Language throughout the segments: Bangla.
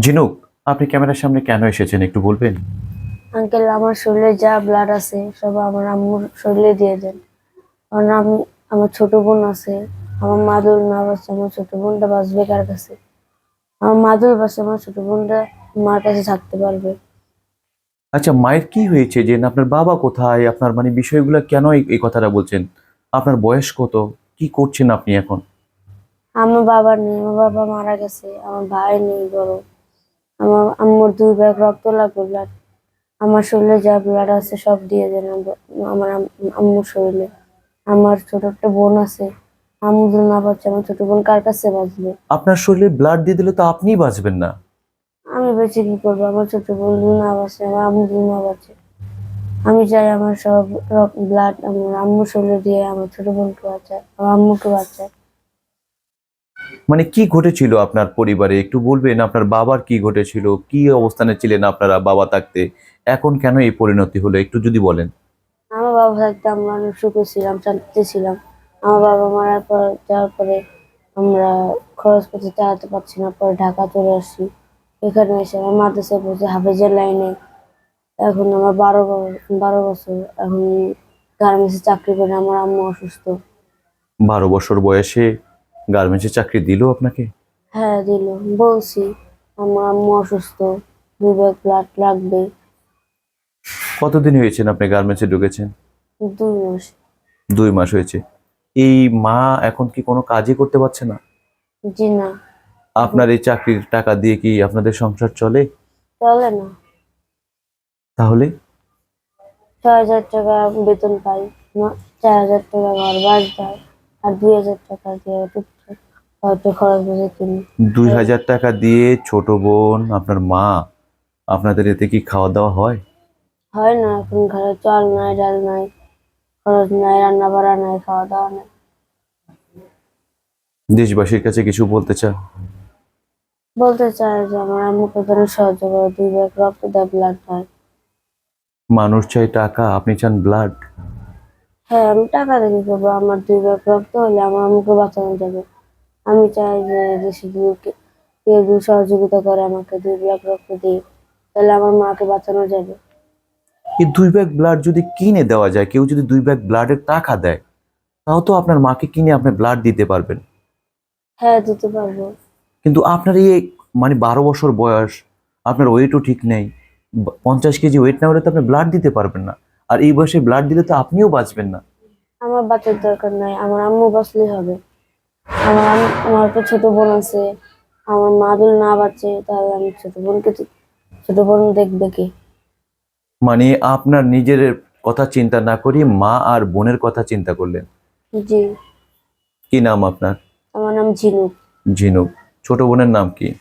ঝিনুক আপনি ক্যামেরার সামনে কেন এসেছেন? একটু বলবেন? আঙ্কেল আমার শরীরে যা ব্লাড আছে সব আমার আম্মুর শরীরে দিয়ে দেন। কারণ আমি আমার ছোট বোন আছে আমার মাদুর না বাঁচে আমার ছোট বোনটা বাঁচবে কার কাছে? আমার মাদুর বাঁচে আমার ছোট বোনটা মার কাছে থাকতে পারবে। আচ্ছা মায়ের কি হয়েছে? যে আপনার বাবা কোথায়? আপনার মানে বিষয়গুলো কেন এই কথাটা বলছেন? আপনার বয়স কত? কি করছেন আপনি এখন? আমার বাবা নেই আমার বাবা মারা গেছে আমার ভাই নেই বড়। আমার আম্মুর দুই ব্যাগ রক্ত লাগবে ব্লাড আমার শরীরে যা ব্লাড আছে সব দিয়ে দেন আমার আম্মুর শরীরে। আমার ছোট একটা বোন আছে আম্মু যদি না বাঁচে আমার ছোট বোন কার কাছে বাঁচবে? আপনার শরীরে ব্লাড দিয়ে দিলে তো আপনিই বাঁচবেন না। আমি বেঁচে কি করব? আমার ছোট বোন যদি না বাঁচে আমার আম্মু যদি না বাঁচে। আমি চাই আমার সব ব্লাড আমার আম্মুর শরীরে দিয়ে আমার ছোট বোনকে বাঁচায় আমার আম্মুকে বাঁচায়। মানে কি ঘটেছিল আপনার পরিবারে? একটু বলবেন আপনার বাবার কি ঘটেছিল? কি অবস্থানে ছিলেন আপনারা বাবা থাকতে? এখন কেন এই পরিণতি হলো? একটু যদি বলেন। আমার বাবা থাকতে আমরা অনেক সুখে ছিলাম শান্তিতে ছিলাম। আমার বাবা মারার পর যাওয়ার পরে আমরা খরচ করতে চালাতে পারছি না পরে ঢাকা চলে আসছি। এখানে এসে আমার মাদ্রাসায় পড়ছি হাফেজের লাইনে। এখন আমার বারো বারো বছর। এখন গার্মেন্টসে চাকরি করে আমার আম্মু অসুস্থ। বারো বছর বয়সে গার্মেন্টসে চাকরি দিল আপনাকে? হ্যাঁ দিল। বলছি আমার আম্মু অসুস্থ দুই ব্যাগ ব্লাড লাগবে। কতদিন হয়েছেন আপনি গার্মেন্টসে ঢুকেছেন? দুই মাস। দুই মাস হয়েছে। এই মা এখন কি কোনো কাজই করতে পারছে না? জি না। আপনার এই চাকরির টাকা দিয়ে কি আপনাদের সংসার চলে? চলে না। তাহলে? ছয় হাজার টাকা বেতন পাই। ন- চার হাজার টাকা ঘর বাস যায় আর দুই হাজার টাকা দিয়ে হয়তো খরচ কিনি দুই হাজার টাকা দিয়ে ছোট বোন আপনার মা আপনাদের এতে কি খাওয়া দাওয়া হয়? হয় না এখন ঘরে চাল নাই ডাল নাই খরচ নাই রান্না বাড়া নাই খাওয়া দাওয়া নাই। দেশবাসীর কাছে কিছু বলতে চান? বলতে চাই যে আমার আম্মুকে যেন সাহায্য করে দুই ব্যাগ রক্ত দেয় ব্লাড হয় মানুষ চাই টাকা আপনি চান ব্লাড হ্যাঁ আমি টাকা দেখে করব? আমার দুই ব্যাগ রক্ত হলে আমার আমাকে বাঁচানো যাবে। আমি চাই যে যদি কেউ সহযোগিতা করে আমাকে দুই ব্যাগ রক্ত দিয়ে তাহলে আমার মাকে বাঁচানো যাবে। এই দুই ব্যাগ ব্লাড যদি কিনে দেওয়া যায় কেউ যদি দুই ব্যাগ ব্লাডের টাকা দেয় তাও তো আপনার মাকে কিনে আপনি ব্লাড দিতে পারবেন। হ্যাঁ দিতে পারব। কিন্তু আপনার এই মানে বারো বছর বয়স আপনার ওয়েটও ঠিক নেই পঞ্চাশ কেজি ওয়েট না হলে তো আপনি ব্লাড দিতে পারবেন না। আর এই বয়সে ব্লাড দিলে তো আপনিও বাঁচবেন না। আমার বাচ্চার দরকার নাই আমার আম্মু বাঁচলেই হবে। আমার আম- আমার তো ছোট বোন আছে আমার মা যদি না বাঁচে তাহলে আমি ছোট বোনকে তো- ছোট বোন দেখবে কি? মানে আপনার নিজের কথা চিন্তা না করি মা আর বোনের কথা চিন্তা করলেন? জি। কি নাম আপনার? আমার নাম ঝিনুক ঝিনুক ছোট বোনের নাম কি?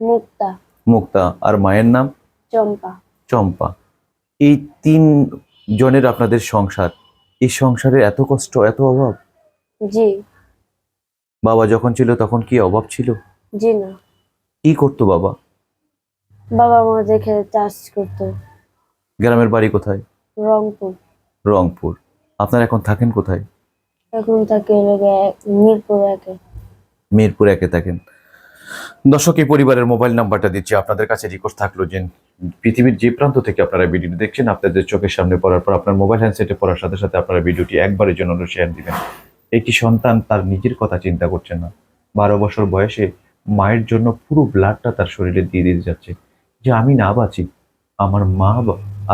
মুক্তা। মুক্তা। আর মায়ের নাম? চম্পা। চম্পা। এই তিন জনের আপনাদের সংসার এই সংসারে এত কষ্ট এত অভাব? জি। বাবা যখন ছিল তখন কি অভাব ছিল? জি না। কি করতো বাবা? বাবা মা দেখে চাষ করতো। গ্রামের বাড়ি কোথায়? রংপুর। রংপুর। আপনারা এখন থাকেন কোথায়? এখন লেগে মিরপুর একে। মিরপুর একে থাকেন। দর্শক এই পরিবারের মোবাইল নাম্বারটা দিচ্ছি। আপনাদের কাছে রিকোয়েস্ট থাকল যে পৃথিবীর যে প্রান্ত থেকে আপনারা ভিডিওটি দেখছেন, আপনাদের চোখের সামনে পড়ার পর আপনার মোবাইল হ্যান্ডসেটে পড়ার সাথে সাথে আপনারা ভিডিওটি একবারের জন্য শেয়ার দিবেন। একটি সন্তান তার নিজের কথা চিন্তা করছে না। বারো বছর বয়সে মায়ের জন্য পুরো ব্লাডটা তার শরীরে দিয়ে দিতে যাচ্ছে। যে আমি না বাঁচি, আমার মা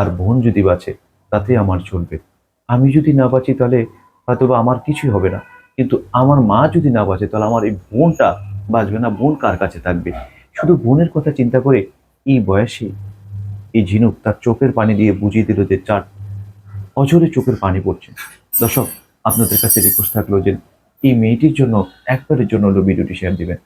আর বোন যদি বাঁচে, তাতে আমার চলবে। আমি যদি না বাঁচি তাহলে হয়তো বা আমার কিছুই হবে না। কিন্তু আমার মা যদি না বাঁচে তাহলে আমার এই বোনটা বাঁচবে না। বোন কার কাছে থাকবে? শুধু বোনের কথা চিন্তা করে এই বয়সে এই ঝিনুক তার চোখের পানি দিয়ে বুঝিয়ে দিল যে চার অজরে চোখের পানি পড়ছে। দর্শক, আপনাদের কাছে রিকোয়েস্ট থাকল যে এই মেয়েটির জন্য, একবারের জন্য হলো ভিডিওটি শেয়ার দিবেন।